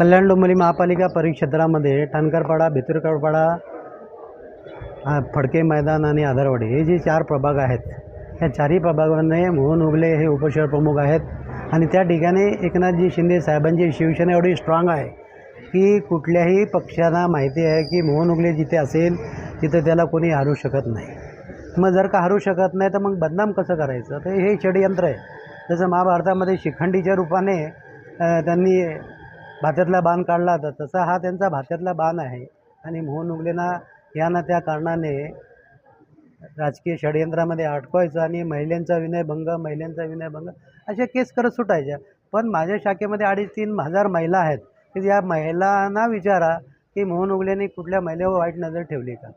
कल्याण डोंबिवली महापालिका परिक्षेत्रामध्ये टानकरपाडा भितुरकरपाडा फडके मैदान आणि आधारवाडी हे जे चार प्रभाग आहेत या चारही प्रभागामध्ये मोहन उगले हे उपशहर प्रमुख आहेत. आणि त्या ठिकाणी एकनाथजी शिंदे साहेबांची शिवसेना एवढी स्ट्रॉंग आहे की कुठल्याही पक्षांना माहिती आहे की मोहन उगले जिथे असेल तिथे त्याला कोणी हरू शकत नाही. मग जर का हरू शकत नाही तर मग बदनाम कसं करायचं? तर हे षडयंत्र आहे. जसं महाभारतामध्ये शिखंडीच्या रूपाने त्यांनी भात्यातला बाण काढला होता. तसा हा त्यांचा भात्यातला बाण आहे. आणि मोहन उगलेना या ना त्या कारणाने राजकीय षडयंत्रामध्ये अडकवायचं आणि महिलांचा विनयभंग महिलांचा विनयभंग अशा केस करत सुटायच्या. पण माझ्या शाखेमध्ये अडीच तीन हजार महिला आहेत. की या महिलांना विचारा की मोहन उगलेने कुठल्या महिलेवर वाईट नजर ठेवली का?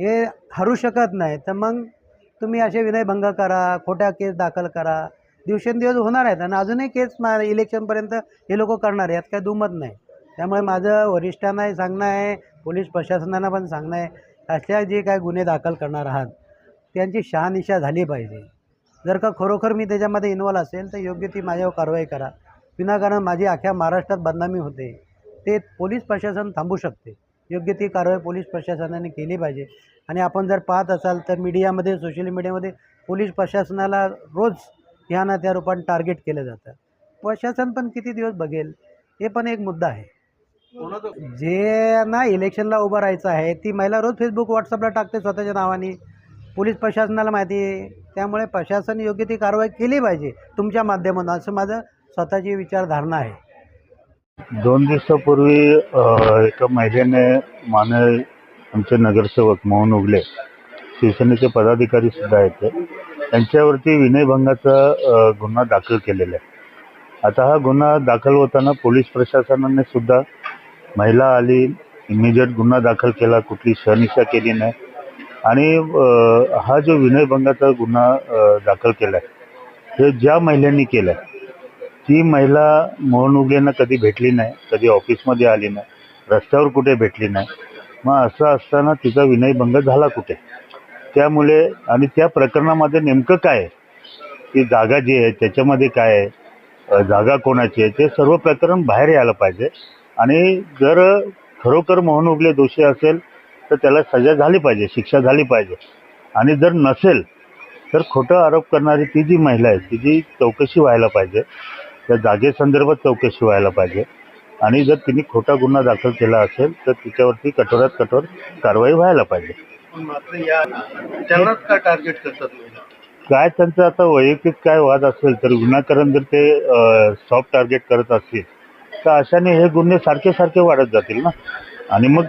हे हरू शकत नाही. तर मग तुम्ही असे विनयभंग करा खोट्या केस दाखल करा. दिवसेंदिवस होणार आहेत आणि अजूनही केस मा इलेक्शनपर्यंत हे लोक करणार यात काय दुमत नाही. त्यामुळे माझं वरिष्ठांनाही सांगणं आहे पोलीस प्रशासनाला पण सांगणं आहे अशा जे काय गुन्हे दाखल करणार आहात त्यांची शहानिशा झाली पाहिजे. जर का खरोखर मी त्याच्यामध्ये इन्वॉल्व असेल तर योग्य ती माझ्यावर कारवाई करा. विनाकारण माझी अख्ख्या महाराष्ट्रात बदनामी होते. ते पोलीस प्रशासन थांबू शकते. योग्य ती कारवाई पोलीस प्रशासनाने केली पाहिजे. आणि आपण जर पाहत असाल तर मीडियामध्ये सोशल मीडियामध्ये पोलीस प्रशासनाला रोज ह्या ना त्या रूपाने टार्गेट केलं जातं. प्रशासन पण किती दिवस बघेल हे पण एक मुद्दा आहे. जे ना इलेक्शनला उभं राहायचं आहे ती महिला रोज फेसबुक व्हॉट्सअपला टाकते स्वतःच्या नावाने. पोलीस प्रशासनाला माहिती आहे. त्यामुळे प्रशासन योग्य ती कारवाई केली पाहिजे तुमच्या माध्यमातून असं माझं स्वतःची विचारधारणा आहे. दोन दिवसापूर्वी एका महिलेने माने आमचे नगरसेवक मोहन उगले शिवसेनेचे पदाधिकारी सुद्धा आहेत. त्यांच्यावरती विनयभंगाचा गुन्हा दाखल केलेला आहे. आता हा गुन्हा दाखल होताना पोलीस प्रशासनाने सुद्धा महिला आली इमिजिएट गुन्हा दाखल केला कुठली शहनिशा केली नाही. आणि हा जो विनयभंगाचा गुन्हा दाखल केला आहे हे ज्या महिलांनी केला आहे ती महिला मोहन उगलेंना कधी भेटली नाही कधी ऑफिसमध्ये आली नाही रस्त्यावर कुठे भेटली नाही. मग असं असताना तिचा विनयभंग झाला कुठे? त्यामुळे आणि त्या प्रकरणामध्ये नेमकं काय आहे? ती जागा जी आहे त्याच्यामध्ये काय आहे? जागा कोणाची आहे? ते सर्व प्रकरण बाहेर यायला पाहिजे. आणि जर खरोखर मोहन उगले दोषी असेल तर त्याला सजा झाली पाहिजे शिक्षा झाली पाहिजे. आणि जर नसेल तर खोटं आरोप करणारी ती जी महिला आहे तिची चौकशी व्हायला पाहिजे त्या जागेसंदर्भात चौकशी व्हायला पाहिजे. आणि जर तिने खोटा गुन्हा दाखल केला असेल तर तिच्यावरती कठोरात कठोर कारवाई व्हायला पाहिजे. मात्र या त्यांनाच का टार्गेट करतात महिला? काय त्यांचं आता वैयक्तिक काय वाद असेल तर गुन्हाकरण जर ते सॉफ्ट टार्गेट करत असतील तर अशाने हे गुन्हे सारखे सारखे वाढत जातील ना? आणि मग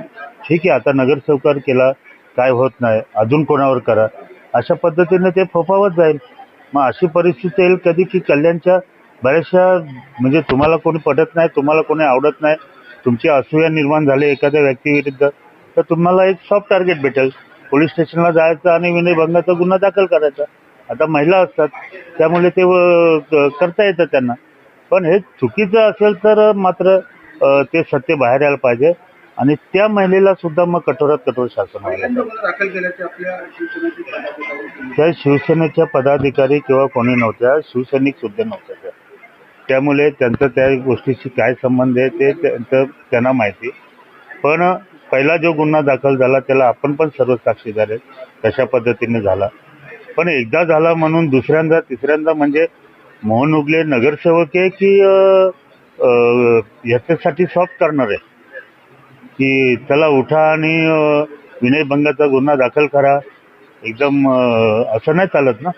ठीक आहे आता नगरसेवकार केला काय होत नाही अजून कोणावर करा? अशा पद्धतीने ते फोफावत जाईल. मग अशी परिस्थिती येईल कधी की कल्याणच्या बऱ्याचशा म्हणजे तुम्हाला कोणी पटत नाही तुम्हाला कोणी आवडत नाही तुमची असूया निर्माण झाली एखाद्या व्यक्तीविरुद्ध तर तुम्हाला एक सॉफ्ट टार्गेट भेटेल. पोलीस स्टेशनला जायचं आणि विनयभंगाचा गुन्हा दाखल करायचा. आता महिला असतात त्यामुळे ते करता येतं त्यांना. पण हे चुकीचं असेल तर मात्र ते सत्य बाहेर यायला पाहिजे. आणि त्या महिलेला सुद्धा मग कठोरात कठोर शासन त्या शिवसेनेच्या पदाधिकारी किंवा कोणी नव्हत्या शिवसैनिक सुद्धा नव्हत्या त्या. त्यामुळे त्यांचं त्या गोष्टीशी काय संबंध आहे ते त्यांना माहिती. पण पहिला जो गुन्हा दाखल झाला त्याला आपण पण सर्व साक्षीदार आहेत. कशा पद्धतीने झाला. पण एकदा झाला म्हणून दुसऱ्यांदा तिसऱ्यांदा म्हणजे मोहन उगले नगरसेवक आहे की याच्यासाठी सॉफ्ट करणार आहे की चला उठा आणि विनयभंगाचा गुन्हा दाखल करा. एकदम असं नाही चालत ना?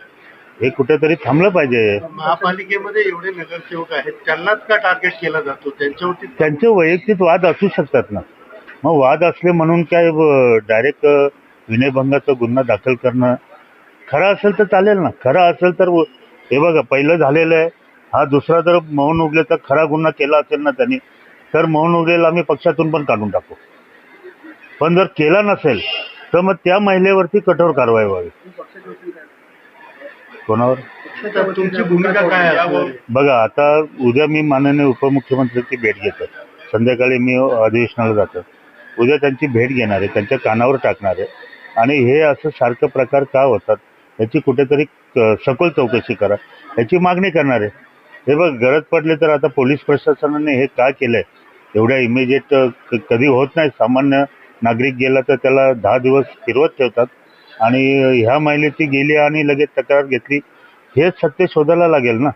हे कुठेतरी थांबलं पाहिजे. महापालिकेमध्ये एवढे नगरसेवक आहेत त्यांनाच का टार्गेट केला जातो? त्यांच्यावरती त्यांचे वैयक्तिक वाद असू शकतात ना? मग वाद असले म्हणून काय डायरेक्ट विनयभंगाचा गुन्हा दाखल करणं? खरं असेल तर चालेल ना. खरं असेल तर हे बघा पहिलं झालेलं आहे. हा दुसरा जर मोहन उगलेचा खरा गुन्हा केला असेल ना त्यांनी तर मोहन उगलेला आम्ही पक्षातून पण काढून टाकू. पण जर केला नसेल तर मग त्या महिलेवरती कठोर कारवाई व्हावी. कोणावर? तर तुमची भूमिका काय बघा आता उद्या मी माननीय उपमुख्यमंत्र्यांची भेट घेतो. संध्याकाळी मी अधिवेशनाला जातो. उद्या त्यांची भेट घेणार आहे त्यांच्या कानावर टाकणार आहे. आणि हे असं सारखं प्रकार का होतात? याची कुठेतरी सखोल चौकशी करा. याची मागणी करणार आहे. हे बघ गरज पडली तर आता पोलीस प्रशासनाने हे का केलंय? एवढ्या इमिजिएट कधी होत नाही. सामान्य नागरिक गेला तर त्याला दहा दिवस फिरवत ठेवतात. आणि ह्या महिलेची गेली आणि लगेच तक्रार घेतली हे सत्य शोधायला लागेल ना?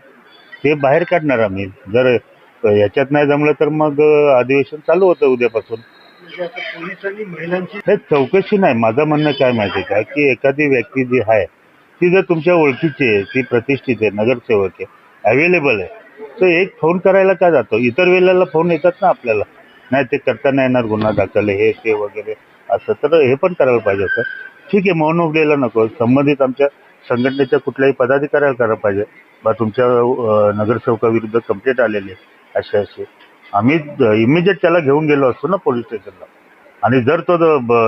ते बाहेर काढणार आम्ही. जर याच्यात नाही जमलं तर मग अधिवेशन चालू होतं उद्यापासून. म्हणजे आता पोलिसांनी महिलांची हे चौकशी नाही. माझं म्हणणं काय माहिती आहे का? की एखादी व्यक्ती जी आहे ती जर तुमच्या ओळखीची आहे ती प्रतिष्ठित आहे नगरसेवक आहे अवेलेबल आहे तर एक फोन करायला का जातो? इतर वेळेला फोन येतात ना आपल्याला. नाही ते करता नाही येणार गुन्हा दाखल हे ते वगैरे असं. तर हे पण करायला पाहिजे होतं. ठीक आहे मौन उघडेला नको. संबंधित आमच्या संघटनेच्या कुठल्याही पदाधिकाऱ्याला करायला पाहिजे. बा तुमच्या नगरसेवकाविरुद्ध कंप्लेंट आलेली आहे. असे असे. आम्ही इमिजिएट त्याला घेऊन गेलो असतो ना पोलीस स्टेशनला आणि जर तो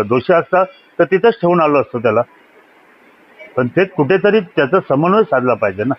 दोषी असता तर तिथंच ठेवून आलो असतो त्याला. पण ते कुठेतरी त्याचा समन्वय साधला पाहिजे ना.